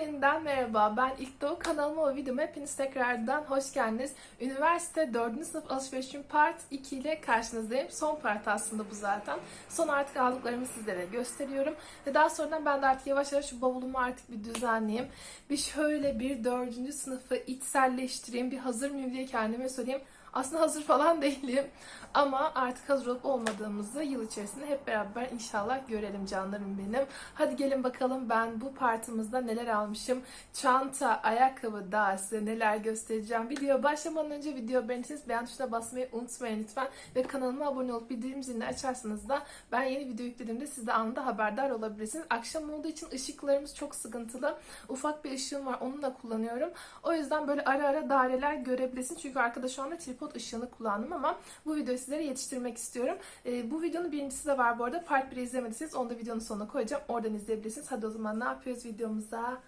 yeniden merhaba. Ben İlk Doğu kanalıma ve videoma hepiniz tekrardan hoş geldiniz. Üniversite 4. sınıf alışverişim part 2 ile karşınızdayım. Son part aslında bu zaten. Son artık aldıklarımı sizlere gösteriyorum. Ve daha sonradan ben de artık yavaş yavaş şu bavulumu artık bir düzenleyeyim. Bir şöyle bir 4. sınıfı içselleştireyim. Bir hazır mıyım diye kendime sorayım. Aslında hazır falan değilim. Ama artık hazır olup olmadığımızı yıl içerisinde hep beraber inşallah görelim canlarım benim. Hadi gelin bakalım ben bu partımızda neler almışım. Çanta, ayakkabı daha size neler göstereceğim. Video başlamadan önce video beğenirseniz beğen tuşuna basmayı unutmayın lütfen. Ve kanalıma abone olup bildirim zilini açarsanız da ben yeni video yüklediğimde siz de anında haberdar olabilirsiniz. Akşam olduğu için ışıklarımız çok sıkıntılı. Ufak bir ışığım var onu da kullanıyorum. O yüzden böyle ara ara daireler görebilirsiniz. Çünkü arkada şu anda tripod ışığını kullandım ama bu videoyu sizlere yetiştirmek istiyorum. Ee, bu videonun birincisi de var bu arada. Part 1'i izlemediyseniz onu da videonun sonuna koyacağım. Oradan izleyebilirsiniz. Hadi o zaman ne yapıyoruz videomuza?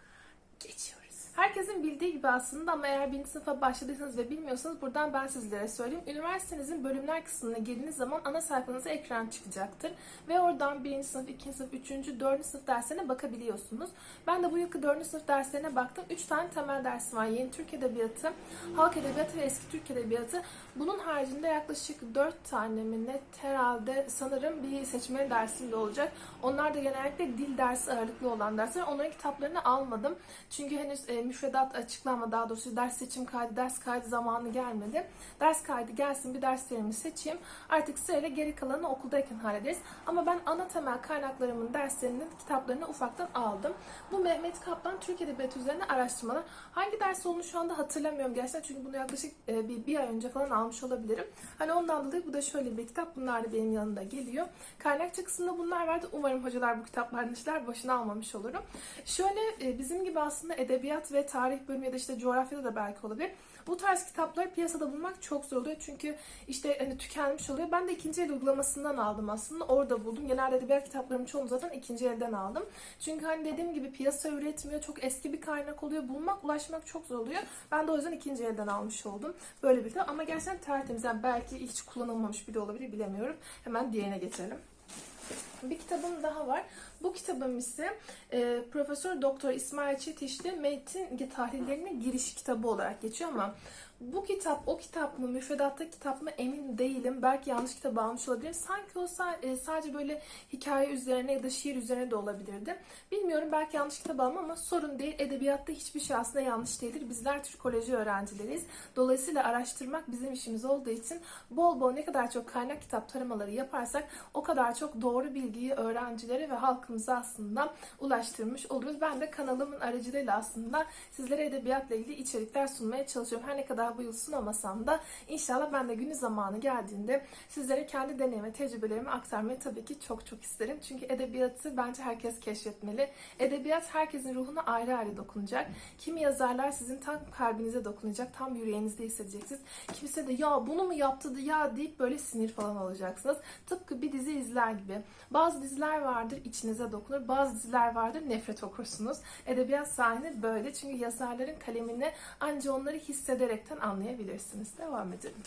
Geçiyoruz. Herkesin bildiği gibi aslında ama eğer birinci sınıfa başladıysanız ve bilmiyorsanız buradan ben sizlere söyleyeyim. Üniversitenizin bölümler kısmına girdiğiniz zaman ana sayfanıza ekran çıkacaktır. Ve oradan birinci sınıf, ikinci sınıf, üçüncü, dördüncü sınıf derslerine bakabiliyorsunuz. Ben de bu yılki dördüncü sınıf derslerine baktım. Üç tane temel dersi var. Yeni Türk Edebiyatı, Halk Edebiyatı ve Eski Türk Edebiyatı. Bunun haricinde yaklaşık dört tane mi net herhalde sanırım bir seçmeli dersim de olacak. Onlar da genellikle dil dersi ağırlıklı olan dersler. Onların kitaplarını almadım. Çünkü henüz e, müfredat açıklanma daha doğrusu ders seçim kaydı, ders kaydı zamanı gelmedi. Ders kaydı gelsin bir derslerimi seçeyim. Artık sırayla geri kalanını okuldayken hallederiz. Ama ben ana temel kaynaklarımın derslerinin kitaplarını ufaktan aldım. Bu Mehmet Kaplan Türk Edebiyatı üzerine araştırmalar. Hangi ders olduğunu şu anda hatırlamıyorum gerçekten çünkü bunu yaklaşık e, bir, bir ay önce falan almış olabilirim. Hani ondan dolayı bu da şöyle bir kitap. Bunlar da benim yanımda geliyor. Kaynakça kısmında bunlar vardı. Umarım hocalar bu kitaplardan işler boşuna almamış olurum. Şöyle e, bizim gibi aslında edebiyat ve tarih bölümü ya da işte coğrafyada da belki olabilir. Bu tarz kitapları piyasada bulmak çok zor oluyor. Çünkü işte hani tükenmiş oluyor. Ben de ikinci el uygulamasından aldım aslında. Orada buldum. Genelde edebiyat kitaplarımı çoğunu zaten ikinci elden aldım. Çünkü hani dediğim gibi piyasa üretmiyor. Çok eski bir kaynak oluyor. Bulmak, ulaşmak çok zor oluyor. Ben de o yüzden ikinci elden almış oldum. Böyle bir kitap. Ama gerçekten tertemiz. Yani belki hiç kullanılmamış bile olabilir bilemiyorum. Hemen diğerine geçelim. Bir kitabım daha var. Bu kitabım ise e, Profesör Doktor İsmail Çetişli Metin tahlillerine giriş kitabı olarak geçiyor ama bu kitap o kitap mı, müfredatta kitap mı emin değilim. Belki yanlış kitabı almış olabilirim. Sanki o sa- sadece böyle hikaye üzerine ya da şiir üzerine de olabilirdi. Bilmiyorum belki yanlış kitap almam ama sorun değil. Edebiyatta hiçbir şey aslında yanlış değildir. Bizler Türkoloji öğrencileriyiz. Dolayısıyla araştırmak bizim işimiz olduğu için bol bol ne kadar çok kaynak kitap taramaları yaparsak o kadar çok doğru bilgiyi öğrencilere ve halkımıza aslında ulaştırmış oluruz. Ben de kanalımın aracılığıyla aslında sizlere edebiyatla ilgili içerikler sunmaya çalışıyorum. Her ne kadar bu yıl da inşallah ben de günü zamanı geldiğinde sizlere kendi deneyim ve tecrübelerimi aktarmayı tabii ki çok çok isterim. Çünkü edebiyatı bence herkes keşfetmeli. Edebiyat herkesin ruhuna ayrı ayrı dokunacak. Kimi yazarlar sizin tam kalbinize dokunacak, tam yüreğinizde hissedeceksiniz. Kimse de ya bunu mu yaptı ya deyip böyle sinir falan olacaksınız. Tıpkı bir dizi izler gibi. Bazı diziler vardır içinize dokunur, bazı diziler vardır nefret okursunuz. Edebiyat sahne böyle çünkü yazarların kalemini anca onları hissederekten anlayabilirsiniz. Devam edelim.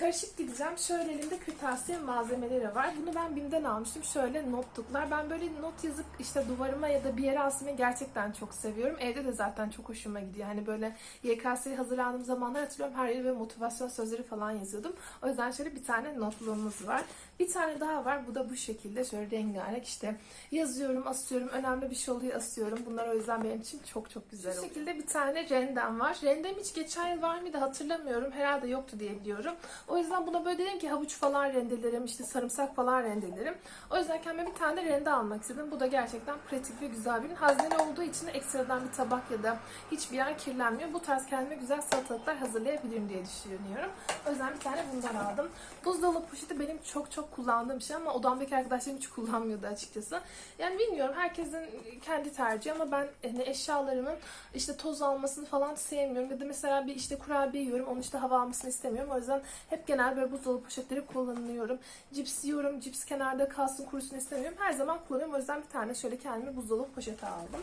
Karışık gideceğim. Şöyle elimde kırtasiye malzemeleri var. Bunu ben BİM'den almıştım. Şöyle notluklar. Ben böyle not yazıp işte duvarıma ya da bir yere asmayı gerçekten çok seviyorum. Evde de zaten çok hoşuma gidiyor. Hani böyle YKS'ye hazırlandığım zamanlar hatırlıyorum her yere böyle motivasyon sözleri falan yazıyordum. O yüzden şöyle bir tane notluğumuz var. Bir tane daha var. Bu da bu şekilde şöyle rengarenk işte yazıyorum, asıyorum. Önemli bir şey oluyor asıyorum. Bunlar o yüzden benim için çok çok güzel oluyor. Bu şekilde bir tane rendem var. Rendem hiç geçen yıl var mıydı hatırlamıyorum. Herhalde yoktu diye biliyorum. O yüzden buna böyle dedim ki havuç falan rendelerim, işte sarımsak falan rendelerim. O yüzden kendime bir tane rende almak istedim. Bu da gerçekten pratik ve güzel bir ürün. Hazneli olduğu için ekstradan bir tabak ya da hiçbir yer kirlenmiyor. Bu tarz kendime güzel salatalıklar hazırlayabilirim diye düşünüyorum. O yüzden bir tane bundan aldım. Buzdolabı poşeti benim çok çok kullandığım bir şey ama odamdaki arkadaşlarım hiç kullanmıyordu açıkçası. Yani bilmiyorum herkesin kendi tercihi ama ben hani eşyalarımın işte toz almasını falan sevmiyorum. Ya da mesela bir işte kurabiye yiyorum onu işte hava almasını istemiyorum. O yüzden hep genel böyle buzdolabı poşetleri kullanıyorum. Cips yiyorum. Cips kenarda kalsın kurusun istemiyorum. Her zaman kullanıyorum. O yüzden bir tane şöyle kendime buzdolabı poşeti aldım.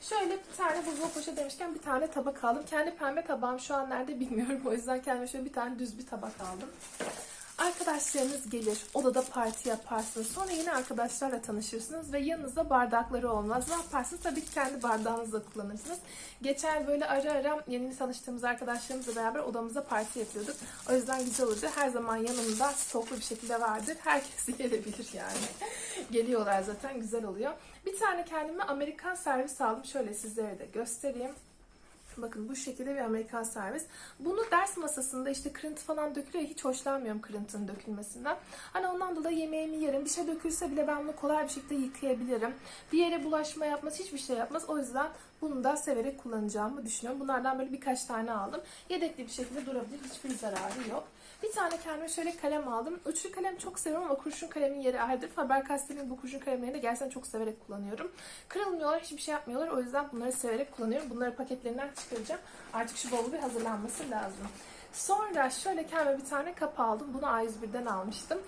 Şöyle bir tane buzdolabı poşeti demişken bir tane tabak aldım. Kendi pembe tabağım şu an nerede bilmiyorum. O yüzden kendime şöyle bir tane düz bir tabak aldım. Arkadaşlarınız gelir, odada parti yaparsınız. Sonra yine arkadaşlarla tanışırsınız ve yanınızda bardakları olmaz. Ne yaparsınız? Tabii ki kendi bardağınızı da kullanırsınız. Geçen böyle ara ara yeni tanıştığımız arkadaşlarımızla beraber odamızda parti yapıyorduk. O yüzden güzel oldu. Her zaman yanımda stoklu bir şekilde vardır. Herkes gelebilir yani. Geliyorlar zaten güzel oluyor. Bir tane kendime Amerikan servis aldım. Şöyle sizlere de göstereyim. Bakın bu şekilde bir Amerikan servis. Bunu ders masasında işte kırıntı falan dökülüyor. Hiç hoşlanmıyorum kırıntının dökülmesinden. Hani ondan dolayı yemeğimi yerim. Bir şey dökülse bile ben bunu kolay bir şekilde yıkayabilirim. Bir yere bulaşma yapmaz, hiçbir şey yapmaz. O yüzden bunu da severek kullanacağımı düşünüyorum. Bunlardan böyle birkaç tane aldım. Yedekli bir şekilde durabilir. Hiçbir zararı yok. Bir tane kendime şöyle kalem aldım. Uçlu kalem çok seviyorum ama kurşun kalemin yeri ayrıdır. Faber-Castell'in bu kurşun kalemlerini de gerçekten çok severek kullanıyorum. Kırılmıyorlar, hiçbir şey yapmıyorlar. O yüzden bunları severek kullanıyorum. Bunları paketlerinden çıkaracağım. Artık şu bol bir hazırlanması lazım. Sonra şöyle kendime bir tane kap aldım. Bunu A101'den almıştım.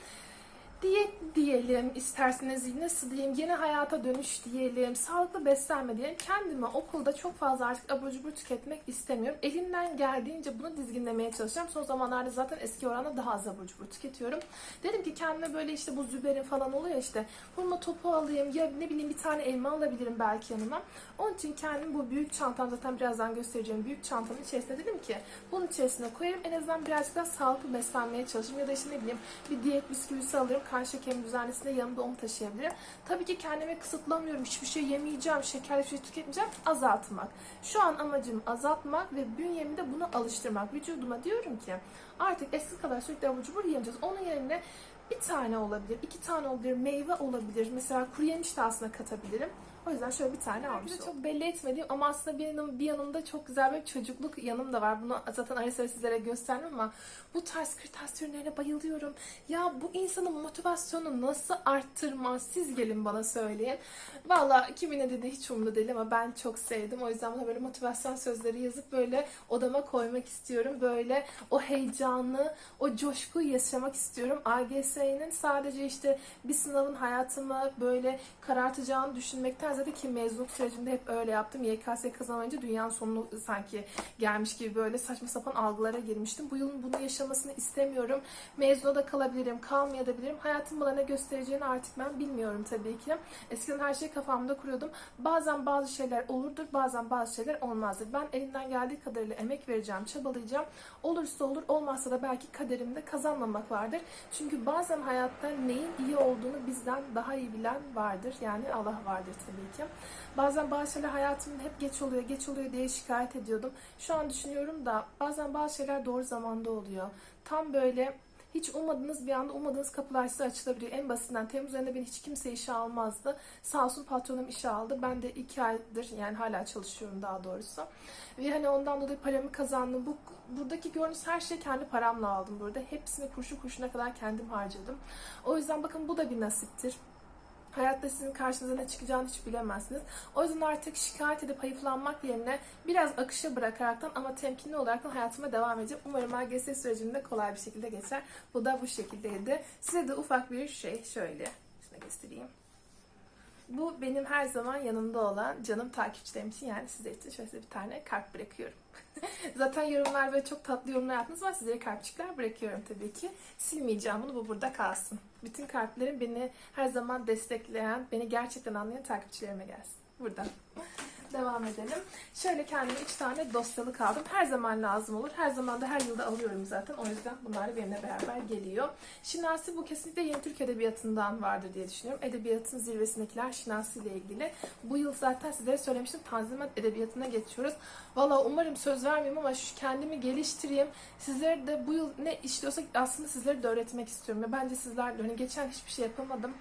Diyet diyelim, isterseniz nasıl diyeyim, yeni hayata dönüş diyelim, sağlıklı beslenme diyelim. Kendime okulda çok fazla artık abur cubur tüketmek istemiyorum. Elimden geldiğince bunu dizginlemeye çalışacağım. Son zamanlarda zaten eski oranla daha az abur cubur tüketiyorum. Dedim ki kendime böyle işte bu züberin falan oluyor işte. Hurma topu alayım ya ne bileyim bir tane elma alabilirim belki yanıma. Onun için kendim bu büyük çantam zaten birazdan göstereceğim büyük çantamın içerisine dedim ki bunun içerisine koyarım. En azından birazcık daha sağlıklı beslenmeye çalışırım. Ya da işte ne bileyim bir diyet bisküvisi alırım. Kan şekerim düzenlisinde yanımda onu taşıyabilirim. Tabii ki kendimi kısıtlamıyorum. Hiçbir şey yemeyeceğim, şekerli bir şey tüketmeyeceğim. Azaltmak. Şu an amacım azaltmak ve bünyemi de buna alıştırmak. Vücuduma diyorum ki artık eski kadar sürekli abur cubur yemeyeceğiz. Onun yerine bir tane olabilir, iki tane olabilir, meyve olabilir. Mesela kuru yemiş de aslında katabilirim. O yüzden şöyle bir tane almış oldum. Çok belli etmediğim ama aslında bir, yanım, bir yanımda çok güzel bir çocukluk yanım da var. Bunu zaten ara sıra sizlere gösterdim ama bu tarz kırtasiye ürünlerine bayılıyorum. Ya bu insanın motivasyonunu nasıl arttırmaz? Siz gelin bana söyleyin. Valla kimin ne dediği hiç umurumda değil ama ben çok sevdim. O yüzden buna böyle motivasyon sözleri yazıp böyle odama koymak istiyorum. Böyle o heyecanı, o coşkuyu yaşamak istiyorum. AGS'nin sadece işte bir sınavın hayatımı böyle karartacağını düşünmekten zaten ki mezunluk sürecimde hep öyle yaptım. YKS kazanınca dünyanın sonu sanki gelmiş gibi böyle saçma sapan algılara girmiştim. Bu yılın bunu yaşamasını istemiyorum. Mezuna da kalabilirim, kalmayabilirim. Hayatım bana ne göstereceğini artık ben bilmiyorum tabii ki. Eskiden her şeyi kafamda kuruyordum. Bazen bazı şeyler olurdur, bazen bazı şeyler olmazdır. Ben elimden geldiği kadarıyla emek vereceğim, çabalayacağım. Olursa olur, olmazsa da belki kaderimde kazanmamak vardır. Çünkü bazen hayatta neyin iyi olduğunu bizden daha iyi bilen vardır. Yani Allah vardır tabii ki. Bazen bazı şeyler hayatımın hep geç oluyor, geç oluyor diye şikayet ediyordum. Şu an düşünüyorum da bazen bazı şeyler doğru zamanda oluyor. Tam böyle hiç ummadığınız bir anda ummadığınız kapılar size açılabiliyor. En basitinden Temmuz ayında beni hiç kimse işe almazdı. Sağ olsun patronum işe aldı. Ben de iki aydır yani hala çalışıyorum daha doğrusu. Ve hani ondan dolayı paramı kazandım. Bu buradaki gördüğünüz her şeyi kendi paramla aldım burada. Hepsini kurşu kurşuna kadar kendim harcadım. O yüzden bakın bu da bir nasiptir. Hayatta sizin karşınıza ne çıkacağını hiç bilemezsiniz. O yüzden artık şikayet edip hayıflanmak yerine biraz akışa bırakaraktan ama temkinli olarak hayatıma devam edeceğim. Umarım AGS sürecinde kolay bir şekilde geçer. Bu da bu şekildeydi. Size de ufak bir şey şöyle. Şuna göstereyim. Bu benim her zaman yanımda olan canım takipçilerim için yani sizler için şöyle bir tane kalp bırakıyorum. Zaten yorumlar ve çok tatlı yorumlar yaptınız var. Sizlere kalpçikler bırakıyorum tabii ki. Silmeyeceğim bunu. Bu burada kalsın. Bütün kalplerim beni her zaman destekleyen, beni gerçekten anlayan takipçilerime gelsin. Buradan. Devam edelim. Şöyle kendime 3 tane dosyalık aldım. Her zaman lazım olur. Her zaman da her yılda alıyorum zaten. O yüzden bunlar benimle beraber geliyor. Şinasi bu kesinlikle yeni Türk Edebiyatı'ndan vardır diye düşünüyorum. Edebiyatın zirvesindekiler Şinasi ile ilgili. Bu yıl zaten sizlere söylemiştim. Tanzimat Edebiyatı'na geçiyoruz. Valla umarım söz vermeyeyim ama şu kendimi geliştireyim. Sizlere de bu yıl ne işliyorsak aslında sizlere de öğretmek istiyorum. Ve bence sizler de hani geçen hiçbir şey yapamadım.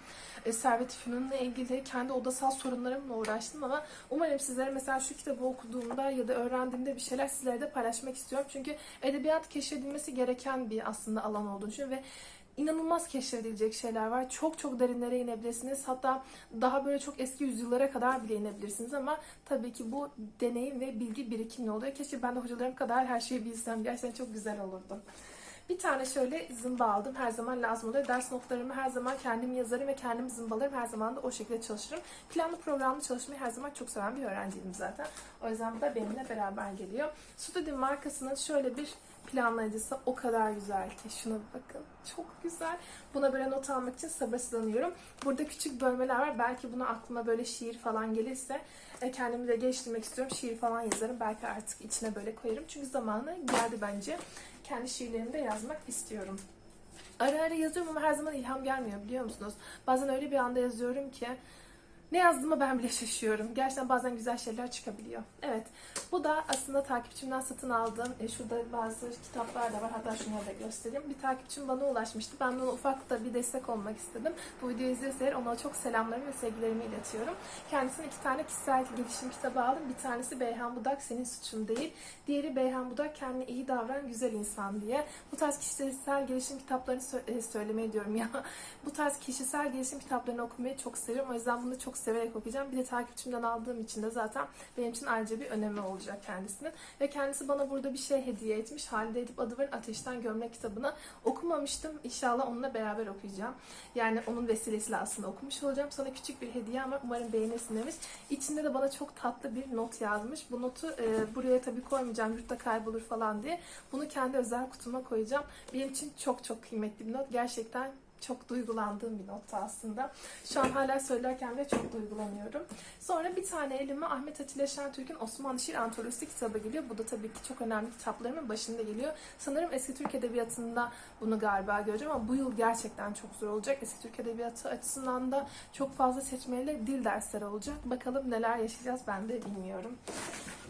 E, Servet Fünun'la ilgili kendi odasal sorunlarımla uğraştım ama umarım sizlere mesela şu kitabı okuduğumda ya da öğrendiğimde bir şeyler sizlere de paylaşmak istiyorum. Çünkü edebiyat keşfedilmesi gereken bir aslında alan olduğunu düşünüyorum ve inanılmaz keşfedilecek şeyler var. Çok çok derinlere inebilirsiniz. Hatta daha böyle çok eski yüzyıllara kadar bile inebilirsiniz ama tabii ki bu deneyim ve bilgi birikimli oluyor. Keşke ben de hocalarım kadar her şeyi bilsem. Gerçekten çok güzel olurdu. Bir tane şöyle zımba aldım. Her zaman lazım oluyor. Ders notlarımı her zaman kendim yazarım ve kendim zımbalarım. Her zaman da o şekilde çalışırım. Planlı programlı çalışmayı her zaman çok seven bir öğrenciydim zaten. O yüzden bu da benimle beraber geliyor. Studio markasının şöyle bir planlayıcısı o kadar güzel ki. Şuna bakın. Çok güzel. Buna böyle not almak için sabırsızlanıyorum. Burada küçük bölmeler var. Belki buna aklıma böyle şiir falan gelirse e, kendimi de geliştirmek istiyorum. Şiir falan yazarım. Belki artık içine böyle koyarım. Çünkü zamanı geldi bence. Kendi şiirlerimi de yazmak istiyorum. Ara ara yazıyorum ama her zaman ilham gelmiyor biliyor musunuz? Bazen öyle bir anda yazıyorum ki ne yazdığımı ben bile şaşıyorum. Gerçekten bazen güzel şeyler çıkabiliyor. Evet. Bu da aslında takipçimden satın aldığım, e, şurada bazı kitaplar da var. Hatta şunları da göstereyim. Bir takipçim bana ulaşmıştı. Ben ona ufak da bir destek olmak istedim. Bu videoyu izliyorsa eğer ona çok selamlarımı ve sevgilerimi iletiyorum. Kendisine iki tane kişisel gelişim kitabı aldım. Bir tanesi Beyhan Budak Senin Suçun Değil. Diğeri Beyhan Budak Kendine iyi Davran Güzel İnsan diye. Bu tarz kişisel gelişim kitaplarını sö- e, söylemeye diyorum ya. Bu tarz kişisel gelişim kitaplarını okumayı çok seviyorum. O yüzden bunu çok severek okuyacağım. Bir de takipçimden aldığım için de zaten benim için ayrıca bir önemi olacak kendisinin. Ve kendisi bana burada bir şey hediye etmiş. Halide Edip adı var Ateşten Gömlek kitabını okumamıştım. İnşallah onunla beraber okuyacağım. Yani onun vesilesiyle aslında okumuş olacağım. Sana küçük bir hediyem var. Umarım beğenirsin demiş. İçinde de bana çok tatlı bir not yazmış. Bu notu e, buraya tabii koymayacağım. Yurtta kaybolur falan diye. Bunu kendi özel kutuma koyacağım. Benim için çok çok kıymetli bir not. Gerçekten çok duygulandığım bir notta aslında. Şu an hala söylerken bile çok duygulanıyorum. Sonra bir tane elime Ahmet Atilla Şentürk'ün Osmanlı Şiir Antolojisi kitabı geliyor. Bu da tabii ki çok önemli kitaplarımın başında geliyor. Sanırım eski Türk Edebiyatı'nda bunu galiba göreceğim ama bu yıl gerçekten çok zor olacak. Eski Türk Edebiyatı açısından da çok fazla seçmeli dil dersleri olacak. Bakalım neler yaşayacağız ben de bilmiyorum.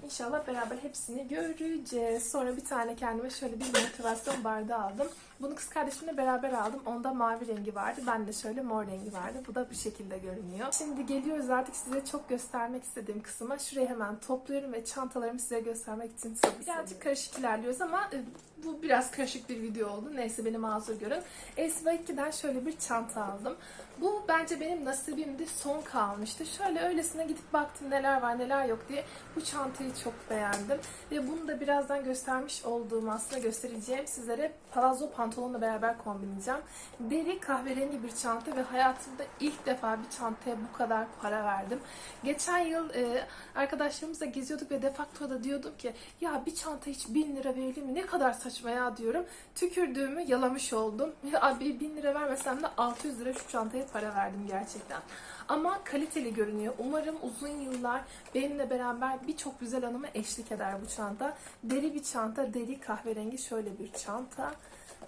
İnşallah beraber hepsini göreceğiz. Sonra bir tane kendime şöyle bir motivasyon bardağı aldım. Bunu kız kardeşimle beraber aldım. Onda mavi rengi vardı. Ben de şöyle mor rengi vardı. Bu da bu şekilde görünüyor. Şimdi geliyoruz artık size çok göstermek istediğim kısma. Şurayı hemen topluyorum ve çantalarımı size göstermek için birazcık karışık ilerliyoruz ama e, bu biraz karışık bir video oldu. Neyse beni mazur görün. Esva2'den şöyle bir çanta aldım. Bu bence benim nasibimdi. Son kalmıştı. Şöyle öylesine gidip baktım neler var neler yok diye. Bu çantayı çok beğendim. Ve bunu da birazdan göstermiş olduğum aslında göstereceğim sizlere palazzo pantolonla beraber kombinleyeceğim. Deri kahverengi bir çanta ve hayatımda ilk defa bir çantaya bu kadar para verdim. Geçen yıl e, arkadaşlarımızla geziyorduk ve defaktoda diyordum ki ya bir çanta hiç 1000 lira verilir mi? Ne kadar saçma ya diyorum. Tükürdüğümü yalamış oldum. Abi 1000 lira vermesem de 600 lira şu çantaya para verdim gerçekten. Ama kaliteli görünüyor. Umarım uzun yıllar benimle beraber birçok güzel anıma eşlik eder bu çanta. Deri bir çanta, deri kahverengi şöyle bir çanta.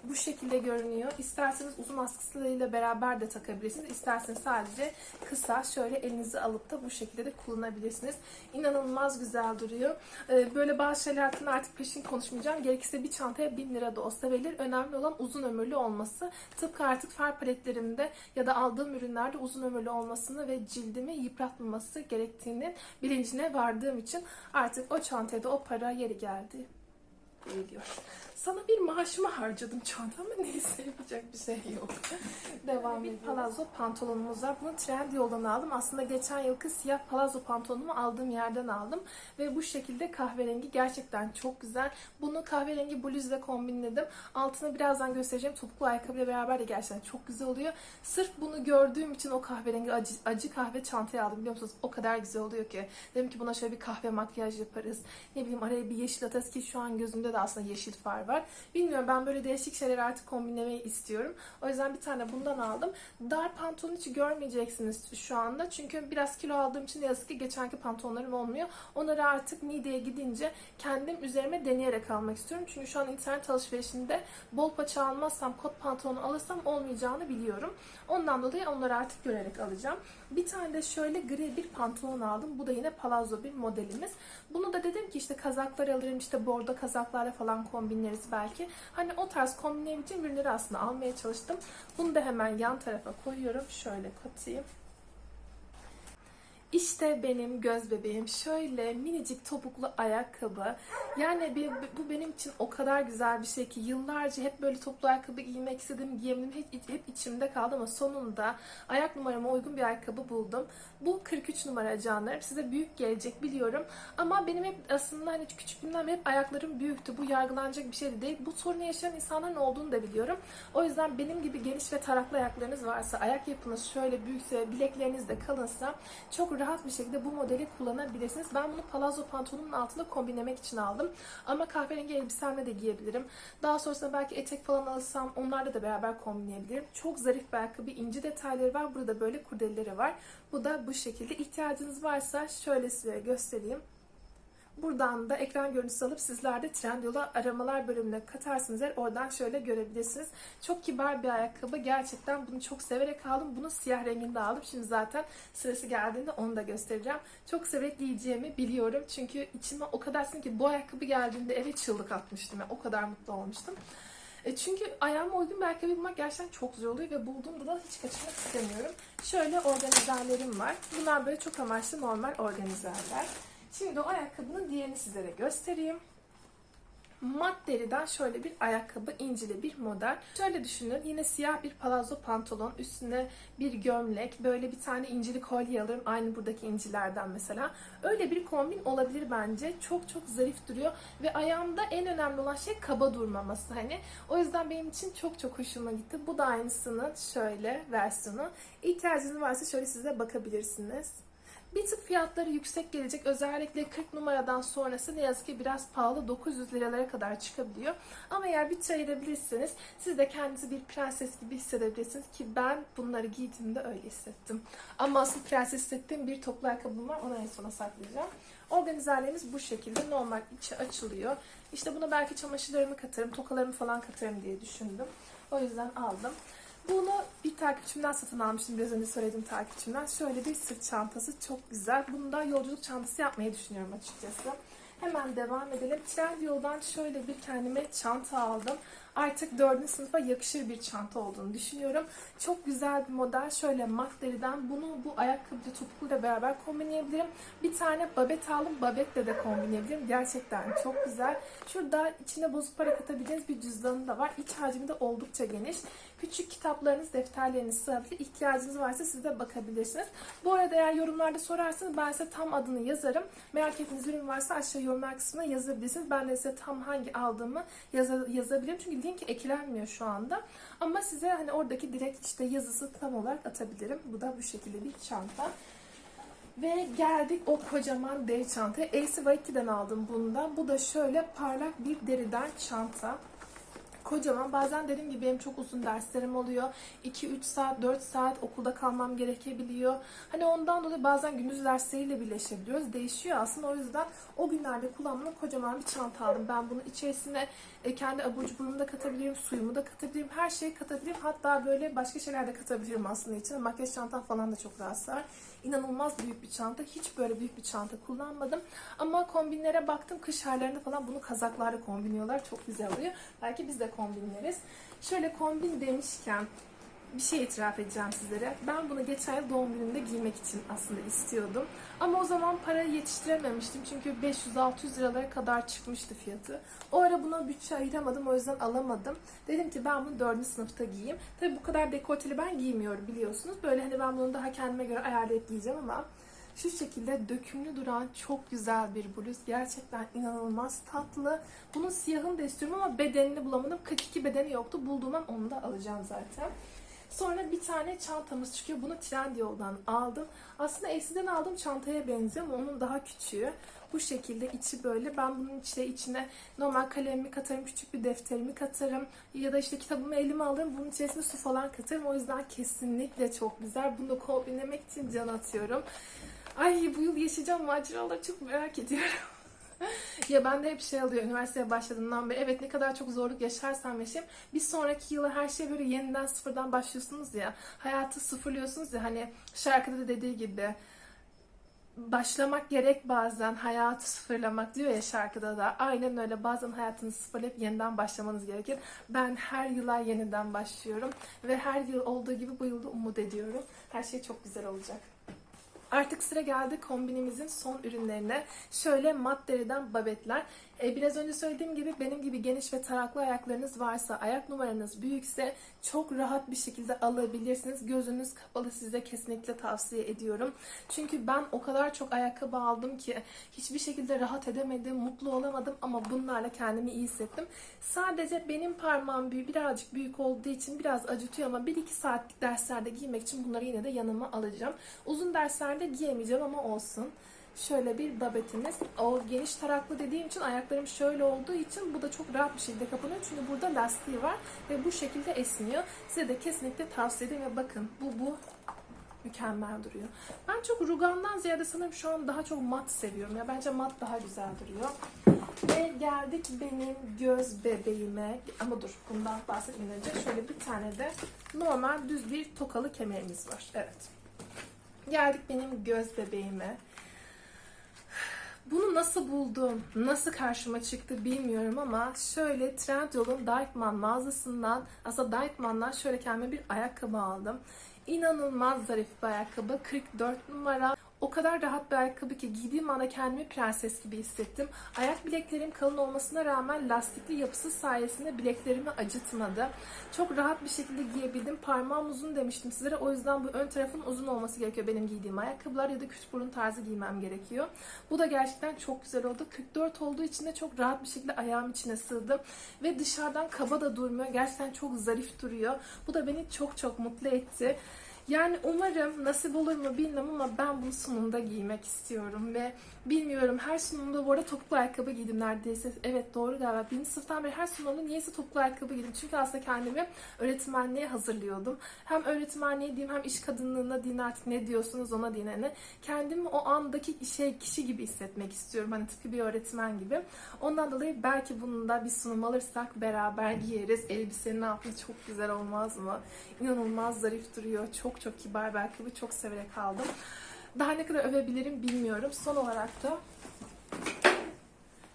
Bu şekilde görünüyor. İsterseniz uzun askısıyla beraber de takabilirsiniz. İsterseniz sadece kısa şöyle elinizi alıp da bu şekilde de kullanabilirsiniz. İnanılmaz güzel duruyor. Ee, Böyle bazı şeyler hakkında artık peşin konuşmayacağım. Gerekirse bir çantaya 1000 lira da olsa verilir. Önemli olan uzun ömürlü olması. Tıpkı artık far paletlerimde ya da aldığım ürünlerde uzun ömürlü olmasını ve cildimi yıpratmaması gerektiğini bilincine vardığım için artık o çantaya da o para yeri geldi veriliyor. Sana bir maaşımı harcadım çantama neyse yapacak bir şey yok. Devam bir palazzo pantolonumuz var. Bunu Trendyol'dan aldım. Aslında geçen yılki siyah palazzo pantolonumu aldığım yerden aldım. Ve bu şekilde kahverengi gerçekten çok güzel. Bunu kahverengi bluzla kombinledim. Altına birazdan göstereceğim. Topuklu ayakkabıyla beraber de gerçekten çok güzel oluyor. Sırf bunu gördüğüm için o kahverengi acı, acı kahve çantaya aldım biliyor musunuz? O kadar güzel oluyor ki. Dedim ki buna şöyle bir kahve makyaj yaparız. Ne bileyim araya bir yeşil atarız ki şu an gözümde de aslında yeşil far var. Bilmiyorum ben böyle değişik şeyler artık kombinlemeyi istiyorum. O yüzden bir tane bundan aldım. Dar pantolon hiç görmeyeceksiniz şu anda. Çünkü biraz kilo aldığım için yazık ki geçenki pantolonlarım olmuyor. Onları artık Niğde'ye gidince kendim üzerime deneyerek almak istiyorum. Çünkü şu an internet alışverişinde bol paça almazsam, kot pantolonu alırsam olmayacağını biliyorum. Ondan dolayı onları artık görerek alacağım. Bir tane de şöyle gri bir pantolon aldım. Bu da yine palazzo bir modelimiz. Bunu da dedim ki işte kazaklar alırım, işte bordo kazaklarla falan kombinleriz belki. Hani o tarz kombinleyebileceğim ürünleri aslında almaya çalıştım. Bunu da hemen yan tarafa koyuyorum. Şöyle katayım. İşte benim göz bebeğim. Şöyle minicik topuklu ayakkabı. Yani bir, bu benim için o kadar güzel bir şey ki yıllarca hep böyle topuklu ayakkabı giymek istedim, giyemedim. Hep, hep içimde kaldı ama sonunda ayak numarama uygun bir ayakkabı buldum. Bu 43 numara canlarım. Size büyük gelecek biliyorum. Ama benim hep aslında hani küçüklüğümden hep ayaklarım büyüktü. Bu yargılanacak bir şey de değil. Bu sorunu yaşayan insanların olduğunu da biliyorum. O yüzden benim gibi geniş ve taraklı ayaklarınız varsa, ayak yapınız şöyle büyükse, bilekleriniz de kalınsa çok rahat bir şekilde bu modeli kullanabilirsiniz. Ben bunu palazzo pantolonun altında kombinlemek için aldım. Ama kahverengi elbisemle de giyebilirim. Daha sonrasında belki etek falan alırsam onlarla da beraber kombinleyebilirim. Çok zarif bir ayakkabı, ince detayları var. Burada böyle kurdeleleri var. Bu da bu şekilde. İhtiyacınız varsa şöyle size göstereyim. Buradan da ekran görüntüsü alıp sizler de Trendyol'a aramalar bölümüne katarsınız eğer oradan şöyle görebilirsiniz. Çok kibar bir ayakkabı. Gerçekten bunu çok severek aldım. Bunu siyah renginde aldım. Şimdi zaten sırası geldiğinde onu da göstereceğim. Çok severek giyeceğimi biliyorum. Çünkü içime o kadar sin bu ayakkabı geldiğinde eve çığlık atmıştım. Yani o kadar mutlu olmuştum. E çünkü ayağıma uygun bir ayakkabı bulmak gerçekten çok zor oluyor ve bulduğumda da hiç kaçırmak istemiyorum. Şöyle organizerlerim var. Bunlar böyle çok amaçlı normal organizerler. Şimdi o ayakkabının diğerini sizlere göstereyim. Mat deriden şöyle bir ayakkabı, incili bir model. Şöyle düşünün, yine siyah bir palazzo pantolon, üstüne bir gömlek, böyle bir tane incili kolye alırım. Aynı buradaki incilerden mesela. Öyle bir kombin olabilir bence. Çok çok zarif duruyor ve ayağımda en önemli olan şey kaba durmaması hani. O yüzden benim için çok çok hoşuma gitti. Bu da aynısının şöyle versiyonu. İhtiyacınız varsa şöyle size bakabilirsiniz. Bir tık fiyatları yüksek gelecek. Özellikle 40 numaradan sonrası ne yazık ki biraz pahalı. 900 liralara kadar çıkabiliyor. Ama eğer bütçe ayırabilirseniz siz de kendinizi bir prenses gibi hissedebilirsiniz ki ben bunları giydiğimde öyle hissettim. Ama asıl prenses hissettiğim bir toplu ayakkabım var. Onu en sona saklayacağım. Organizerlerimiz bu şekilde normal içi açılıyor. İşte buna belki çamaşırlarımı katarım, tokalarımı falan katarım diye düşündüm. O yüzden aldım. Bunu bir takipçimden satın almıştım. Biraz önce söylediğim takipçimden. Şöyle bir sırt çantası. Çok güzel. Bunu da yolculuk çantası yapmayı düşünüyorum açıkçası. Hemen devam edelim. Trendyol'dan şöyle bir kendime çanta aldım. Artık 4. sınıfa yakışır bir çanta olduğunu düşünüyorum. Çok güzel bir model. Şöyle mat deriden bunu bu ayakkabı topukuyla beraber kombinleyebilirim. Bir tane babet aldım. Babetle de kombinleyebilirim. Gerçekten çok güzel. Şurada içine bozuk para katabileceğiniz bir cüzdanı da var. İç hacmi de oldukça geniş. Küçük kitaplarınız, defterleriniz sığabilir. İhtiyacınız varsa siz de bakabilirsiniz. Bu arada eğer yorumlarda sorarsanız ben size tam adını yazarım. Merak ettiğiniz ürün varsa aşağı yorumlar kısmına yazabilirsiniz. Ben de size tam hangi aldığımı yaza- yazabilirim. Çünkü link eklenmiyor şu anda. Ama size hani oradaki direkt işte yazısı tam olarak atabilirim. Bu da bu şekilde bir çanta. Ve geldik o kocaman deri çantaya. Elsiva 2'den aldım bundan. Bu da şöyle parlak bir deriden çanta. Kocaman. Bazen dediğim gibi benim çok uzun derslerim oluyor. 2-3 saat, 4 saat okulda kalmam gerekebiliyor. Hani ondan dolayı bazen gündüz dersleriyle birleşebiliyoruz. Değişiyor aslında. O yüzden o günlerde kullandığım kocaman bir çanta aldım. Ben bunu içerisine e, kendi abur cuburumu da katabilirim, suyumu da katabilirim, her şeyi katabilirim. Hatta böyle başka şeyler de katabilirim aslında içine. Makyaj çantam falan da çok rahat sığar. İnanılmaz büyük bir çanta. Hiç böyle büyük bir çanta kullanmadım. Ama kombinlere baktım. Kış aylarında falan bunu kazaklarla kombinliyorlar. Çok güzel oluyor. Belki biz de kombinleriz. Şöyle kombin demişken bir şey itiraf edeceğim sizlere. Ben bunu geçen yıl doğum günümde giymek için aslında istiyordum. Ama o zaman para yetiştirememiştim. Çünkü 500-600 liralara kadar çıkmıştı fiyatı. O ara buna bütçe ayıramadım. O yüzden alamadım. Dedim ki ben bunu 4. sınıfta giyeyim. Tabii bu kadar dekolteli ben giymiyorum biliyorsunuz. Böyle hani ben bunu daha kendime göre ayarlayıp giyeceğim ama şu şekilde dökümlü duran çok güzel bir bluz. Gerçekten inanılmaz tatlı. Bunun siyahını da istiyorum ama bedenini bulamadım. 42 bedeni yoktu. Bulduğumdan onu da alacağım zaten. Sonra bir tane çantamız çıkıyor. Bunu Trendyol'dan aldım. Aslında Etsy'den aldığım çantaya benziyor ama onun daha küçüğü. Bu şekilde içi böyle. Ben bunun işte içine normal kalemimi katarım, küçük bir defterimi katarım. Ya da işte kitabımı elime alırım. Bunun içerisine su falan katarım. O yüzden kesinlikle çok güzel. Bunu da kombinlemek için can atıyorum. Ay bu yıl yaşayacağım maceraları çok merak ediyorum. ya ben de hep şey oluyor üniversiteye başladığımdan beri evet ne kadar çok zorluk yaşarsam yaşayayım bir sonraki yıla her şey böyle yeniden sıfırdan başlıyorsunuz ya hayatı sıfırlıyorsunuz ya hani şarkıda da dediği gibi başlamak gerek bazen hayatı sıfırlamak diyor ya şarkıda da. Aynen öyle bazen hayatınızı sıfırlayıp yeniden başlamanız gerekir. Ben her yıla yeniden başlıyorum ve her yıl olduğu gibi bu yılda umut ediyorum. Her şey çok güzel olacak Artık sıra geldi kombinimizin son ürünlerine. Şöyle mat deriden babetler. E, biraz önce söylediğim gibi benim gibi geniş ve taraklı ayaklarınız varsa, ayak numaranız büyükse çok rahat bir şekilde alabilirsiniz. Gözünüz kapalı size kesinlikle tavsiye ediyorum. Çünkü ben o kadar çok ayakkabı aldım ki hiçbir şekilde rahat edemedim, mutlu olamadım ama bunlarla kendimi iyi hissettim. Sadece benim parmağım büyük, birazcık büyük olduğu için biraz acıtıyor ama 1-2 saatlik derslerde giymek için bunları yine de yanıma alacağım. Uzun derslerde giyemeyeceğim ama olsun. Şöyle bir babetimiz. O geniş taraklı dediğim için ayaklarım şöyle olduğu için bu da çok rahat bir şekilde kapanıyor. Çünkü burada lastiği var ve bu şekilde esniyor. Size de kesinlikle tavsiye ederim ve bakın bu bu mükemmel duruyor. Ben çok rugandan ziyade sanırım şu an daha çok mat seviyorum. Ya bence mat daha güzel duruyor. Ve geldik benim göz bebeğime. Ama dur bundan bahsetmeden önce şöyle bir tane de normal düz bir tokalı kemerimiz var. Evet. Geldik benim göz bebeğime. Bunu nasıl buldum, nasıl karşıma çıktı bilmiyorum ama şöyle Trendyol'un Deichmann mağazasından, aslında Deichmann'dan şöyle kendime bir ayakkabı aldım. İnanılmaz zarif bir ayakkabı, 44 numara. O kadar rahat bir ayakkabı ki giydiğim anda kendimi prenses gibi hissettim. Ayak bileklerim kalın olmasına rağmen lastikli yapısı sayesinde bileklerimi acıtmadı. Çok rahat bir şekilde giyebildim. Parmağım uzun demiştim sizlere. O yüzden bu ön tarafın uzun olması gerekiyor benim giydiğim ayakkabılar ya da küçük burun tarzı giymem gerekiyor. Bu da gerçekten çok güzel oldu. 44 olduğu için de çok rahat bir şekilde ayağım içine sığdı. Ve dışarıdan kaba da durmuyor. Gerçekten çok zarif duruyor. Bu da beni çok çok mutlu etti. Yani umarım nasip olur mu bilmem ama ben bunu sunumda giymek istiyorum ve bilmiyorum her sunumda bu arada topuklu ayakkabı giydim neredeyse. Evet doğru galiba. Birinci sınıftan beri her sunumda niyeyse topuklu ayakkabı giydim. Çünkü aslında kendimi öğretmenliğe hazırlıyordum. Hem öğretmenliğe diyeyim hem iş kadınlığına deyin artık ne diyorsunuz ona. Yani kendimi o andaki şey kişi gibi hissetmek istiyorum. Hani tıpkı bir öğretmen gibi. Ondan dolayı belki bunun da bir sunum alırsak beraber giyeriz. Elbisenin altı çok güzel olmaz mı? İnanılmaz zarif duruyor. Çok kibar bir ayakkabı. Çok severek aldım. Daha ne kadar övebilirim bilmiyorum. Son olarak da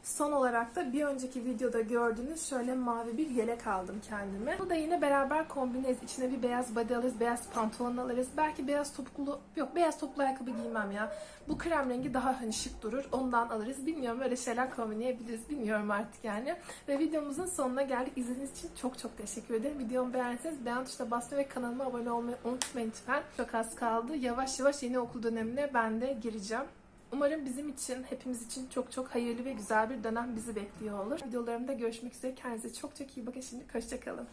Son olarak da bir önceki videoda gördüğünüz şöyle mavi bir yelek aldım kendime. Bu da yine beraber kombinez. İçine bir beyaz body alırız, beyaz pantolon alırız. Belki beyaz topuklu, yok beyaz topuklu ayakkabı giymem ya. Bu krem rengi daha hani şık durur. Ondan alırız. Bilmiyorum öyle şeyler kombinleyebiliriz. Bilmiyorum artık yani. Ve videomuzun sonuna geldik. İzlediğiniz için çok çok teşekkür ederim. Videomu beğendiyseniz beğen tuşuna basmayı ve kanalıma abone olmayı unutmayın lütfen. Çok az kaldı. Yavaş yavaş yeni okul dönemine ben de gireceğim. Umarım bizim için, hepimiz için çok çok hayırlı ve güzel bir dönem bizi bekliyor olur. Videolarımda görüşmek üzere. Kendinize çok çok iyi bakın şimdi. Hoşçakalın.